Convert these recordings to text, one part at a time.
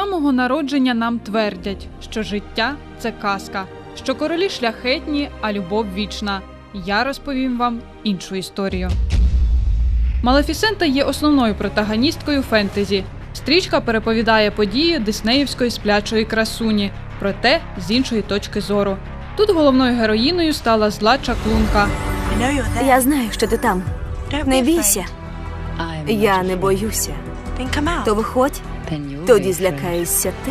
самого народження нам твердять, що життя це казка, що королі шляхетні, а любов вічна. Я розповім вам іншу історію. Малефісента є основною протагоністкою фентезі. Стрічка переповідає події диснеївської сплячої красуні, проте з іншої точки зору. Тут головною героїною стала зла чаклунка. Я знаю, що ти там. Не бійся. Я не боюся. То виходь, тоді злякаєшся ти.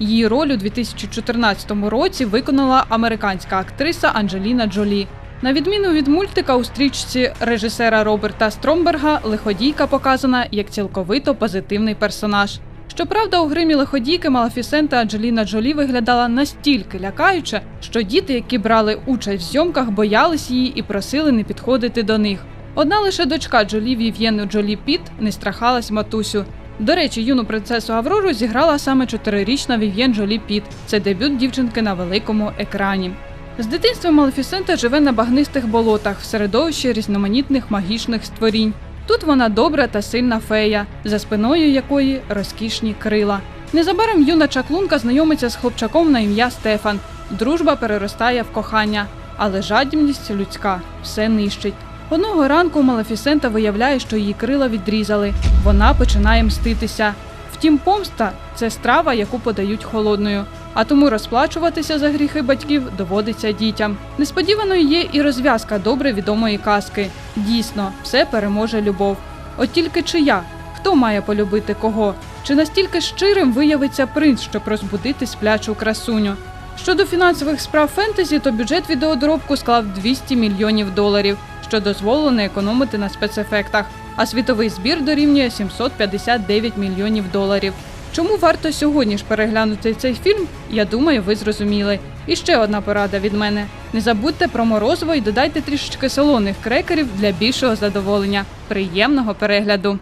Її роль у 2014 році виконала американська актриса Анджеліна Джолі. На відміну від мультика у стрічці режисера Роберта Стромберга, лиходійка показана як цілковито позитивний персонаж. Щоправда, у гримі лиходійки Малефісента Анджеліна Джолі виглядала настільки лякаюче, що діти, які брали участь в зйомках, боялись її і просили не підходити до них. Одна лише дочка Джолі Вів'єну Джолі Піт не страхалась матусю. До речі, юну принцесу Аврору зіграла саме чотирирічна Вів'єн Джолі Піт. Це дебют дівчинки на великому екрані. З дитинства Малефісента живе на багнистих болотах в середовищі різноманітних магічних створінь. Тут вона добра та сильна фея, за спиною якої розкішні крила. Незабаром юна чаклунка знайомиться з хлопчаком на ім'я Стефан. Дружба переростає в кохання, але жадібність людська все нищить. Одного ранку Малефісента виявляє, що її крила відрізали. Вона починає мститися. Втім, помста це страва, яку подають холодною. А тому розплачуватися за гріхи батьків доводиться дітям. Несподіваною є і розв'язка добре відомої казки. Дійсно, все переможе любов. От тільки чия? Хто має полюбити кого? Чи настільки щирим виявиться принц, щоб розбудити сплячу красуню? Щодо фінансових справ фентезі, то бюджет відеодоробку склав 200 мільйонів доларів, що дозволило не економити на спецефектах, а світовий збір дорівнює 759 мільйонів доларів. Чому варто сьогодні ж переглянути цей фільм? Я думаю, ви зрозуміли. І ще одна порада від мене: не забудьте про морозиво і додайте трішечки солоних крекерів для більшого задоволення. Приємного перегляду!